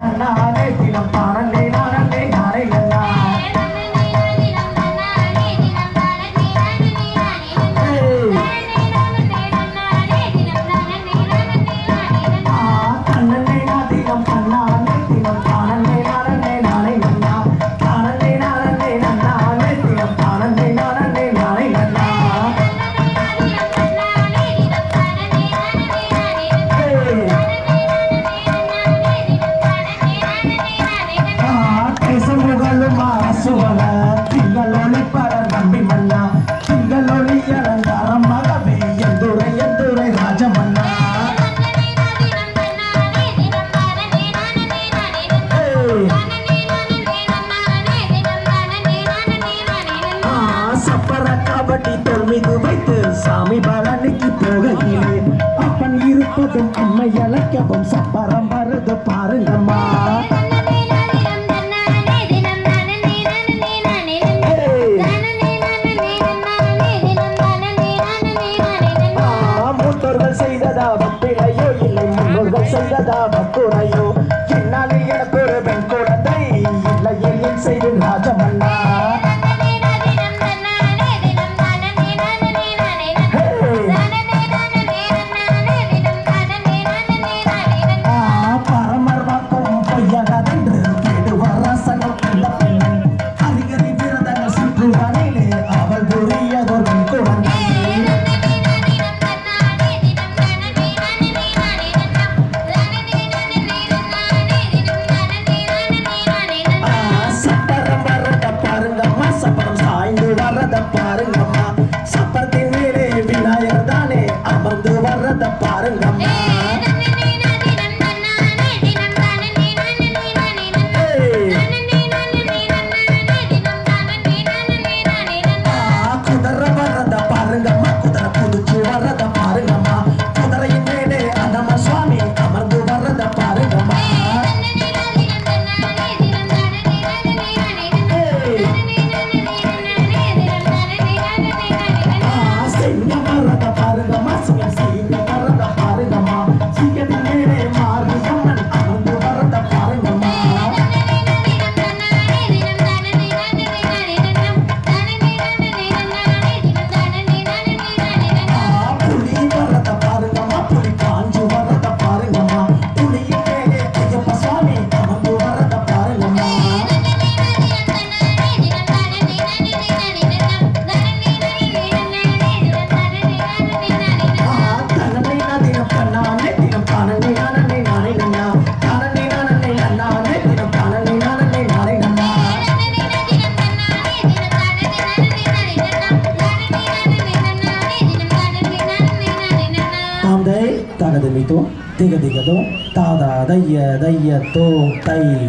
நானே சிலம் பாரண்டே நானே பட்டி தொழுது வைத்து சாமி பழனிக்கு போகையிலே அப்பன் இருப்பதும் அம்மை அழைக்கவும் சப்பரம் வருது பாருங்கம்மா. செய்ததா வப்பிலையோ இல்லை முன்னோர்கள் செய்ததா வப்புறையோ என்னால் பாருங்கம்மா. சப்பர் தாந்தை தகதமித்தோ திகதிகதோ தாதா தைய தையத்தோ தை.